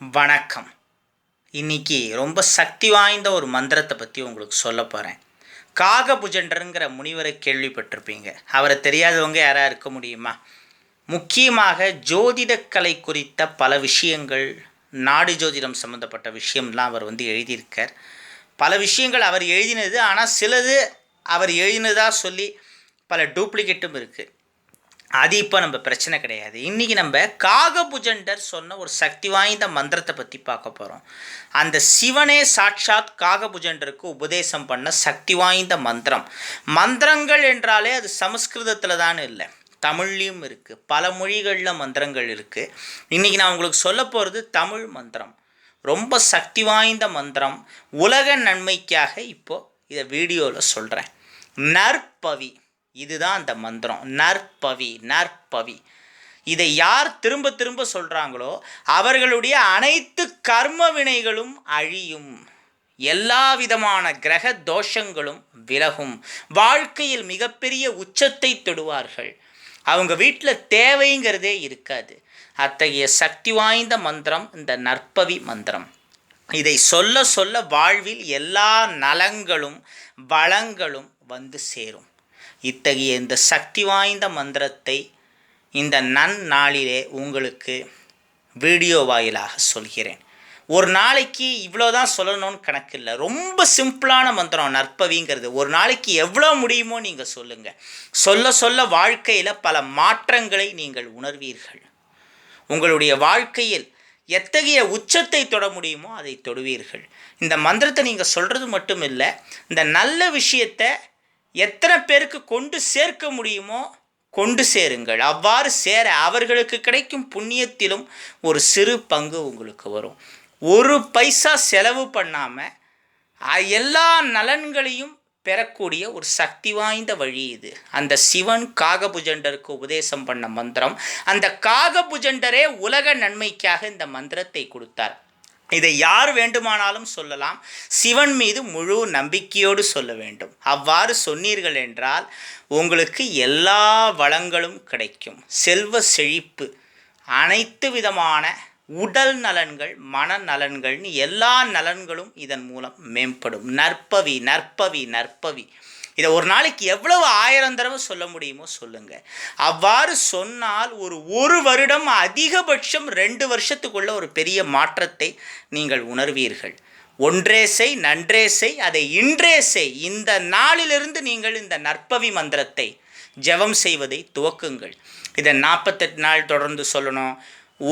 வணக்கம். இன்னைக்கு ரொம்ப சக்தி வாய்ந்த ஒரு மந்திரத்தை பற்றி உங்களுக்கு சொல்ல போகிறேன் காகபுஜண்டருங்கிற முனிவரை கேள்விப்பட்டிருப்பீங்க. அவரை தெரியாதவங்க யாராக இருக்க முடியுமா? முக்கியமாக ஜோதிடக்கலை குறித்த பல விஷயங்கள் நாடு ஜோதிடம் சம்மந்தப்பட்ட விஷயம்லாம் அவர் வந்து எழுதியிருக்கார். பல விஷயங்கள் அவர் எழுதினது ஆனால் சிலது அவர் எழுதினதாக சொல்லி பல டூப்ளிகேட்டும் இருக்குது அது இப்போ நம்ம பிரச்சனை கிடையாது. இன்றைக்கி நம்ம காகபுஜண்டர் சொன்ன ஒரு சக்தி வாய்ந்த மந்திரத்தை பற்றி பார்க்க போகிறோம் அந்த சிவனே சாட்சாத் காகபுஜண்டருக்கு உபதேசம் பண்ண சக்தி வாய்ந்த மந்திரம். மந்திரங்கள் என்றாலே அது சமஸ்கிருதத்தில் தான் இல்லை. தமிழ்லேயும் இருக்குது பல மொழிகளில் மந்திரங்கள் இருக்குது இன்றைக்கி நான் உங்களுக்கு சொல்ல போகிறது தமிழ் மந்திரம். ரொம்ப சக்தி வாய்ந்த மந்திரம். உலக நன்மைக்காக இப்போது இதை வீடியோவில் சொல்கிறேன் நற்பவி. இதுதான் அந்த மந்திரம். நற்பவி நற்பவி. இதை யார் திரும்ப திரும்ப சொல்கிறாங்களோ அவர்களுடைய அனைத்து கர்ம வினைகளும் அழியும். எல்லா விதமான கிரக தோஷங்களும் விலகும். வாழ்க்கையில் மிகப்பெரிய உச்சத்தை தொடுவார்கள். அவங்க வீட்டில் தேவைங்கிறதே இருக்காது. அத்தகைய சக்தி வாய்ந்த மந்திரம் இந்த நற்பவி மந்திரம். இதை சொல்ல சொல்ல வாழ்வில் எல்லா நலங்களும் வளங்களும் வந்து சேரும். இத்தகைய இந்த சக்தி வாய்ந்த மந்திரத்தை இந்த நன்னாளிலே உங்களுக்கு வீடியோ வாயிலாக சொல்கிறேன். ஒரு நாளைக்கு இவ்வளோ தான் சொல்லணும்னு கணக்கில்லை ரொம்ப சிம்பிளான மந்திரம் நற்பவிங்கிறது. ஒரு நாளைக்கு எவ்வளோ முடியுமோ நீங்கள் சொல்லுங்கள் சொல்ல சொல்ல வாழ்க்கையில் பல மாற்றங்களை நீங்கள் உணர்வீர்கள். உங்களுடைய வாழ்க்கையில் எத்தகைய உச்சத்தை தொட முடியுமோ அதை தொடுவீர்கள். இந்த மந்திரத்தை நீங்கள் சொல்கிறது மட்டும் இல்லை இந்த நல்ல விஷயத்தை எத்தனை பேருக்கு கொண்டு சேர்க்க முடியுமோ கொண்டு சேருங்கள். அவ்வாறு சேர அவர்களுக்கு கிடைக்கும் புண்ணியத்திலும் ஒரு சிறு பங்கு உங்களுக்கு வரும். ஒரு பைசா செலவு பண்ணாமல் எல்லா நலன்களையும் பெறக்கூடிய ஒரு சக்தி வாய்ந்த வழி இது. அந்த சிவன் காகபுஜண்டருக்கு உபதேசம் பண்ண மந்திரம் அந்த காகபுஜண்டரே உலக நன்மைக்காக இந்த மந்திரத்தை கொடுத்தார். இதை யார் வேண்டுமானாலும் சொல்லலாம். சிவன் மீது முழு நம்பிக்கையோடு சொல்ல வேண்டும். அவ்வாறு சொன்னீர்கள் என்றால் உங்களுக்கு எல்லா வளங்களும் கிடைக்கும். செல்வ செழிப்பு அனைத்து விதமான உடல் நலன்கள் மன நலன்கள்னு எல்லா நலன்களும் இதன் மூலம் மேம்படும். நற்பவி நற்பவி நற்பவி. இதை ஒரு நாளைக்கு எவ்வளவு ஆயிரம் தடவை சொல்ல முடியுமோ சொல்லுங்கள் அவ்வாறு சொன்னால் ஒரு ஒரு வருடம் அதிகபட்சம் ரெண்டு வருஷத்துக்குள்ள ஒரு பெரிய மாற்றத்தை நீங்கள் உணர்வீர்கள். ஒன்றே செய் நன்றே செய் அதை இன்றே செய். இந்த நாளிலிருந்து நீங்கள் இந்த நற்பவி மந்திரத்தை ஜெபம் செய்வதை துவக்குங்கள். இதை நாற்பத்தெட்டு நாள் தொடர்ந்து சொல்லணும்.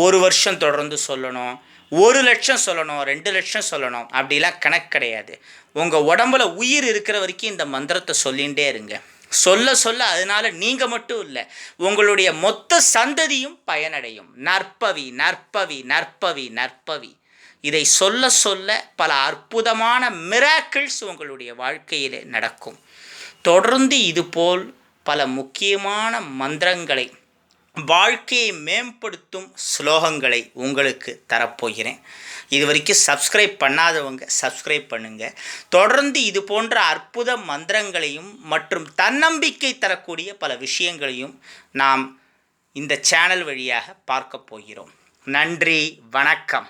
ஒரு வருஷம் தொடர்ந்து சொல்லணும். ஒரு லட்சம் சொல்லணும் ரெண்டு லட்சம் சொல்லணும். அப்படிலாம் கணக்கு கிடையாது. உங்கள் உடம்புல உயிர் இருக்கிற வரைக்கும் இந்த மந்திரத்தை சொல்லிகிட்டே இருங்க. சொல்ல சொல்ல அதனால நீங்கள் மட்டும் இல்லை உங்களுடைய மொத்த சந்ததியும் பயனடையும். நற்பவி நற்பவி நற்பவி நற்பவி. இதை சொல்ல சொல்ல பல அற்புதமான மிராக்கிள்ஸ் உங்களுடைய வாழ்க்கையிலே நடக்கும். தொடர்ந்து இதுபோல் பல முக்கியமான மந்திரங்களை வாழ்க்கையை மேம்படுத்தும் ஸ்லோகங்களை உங்களுக்கு தரப்போகிறேன். இது வரைக்கும் சப்ஸ்கிரைப் பண்ணாதவங்க சப்ஸ்கிரைப் பண்ணுங்கள் தொடர்ந்து இது போன்ற அற்புத மந்திரங்களையும் மற்றும் தன்னம்பிக்கை தரக்கூடிய பல விஷயங்களையும் நாம் இந்த சேனல் வழியாக பார்க்க போகிறோம். நன்றி வணக்கம்.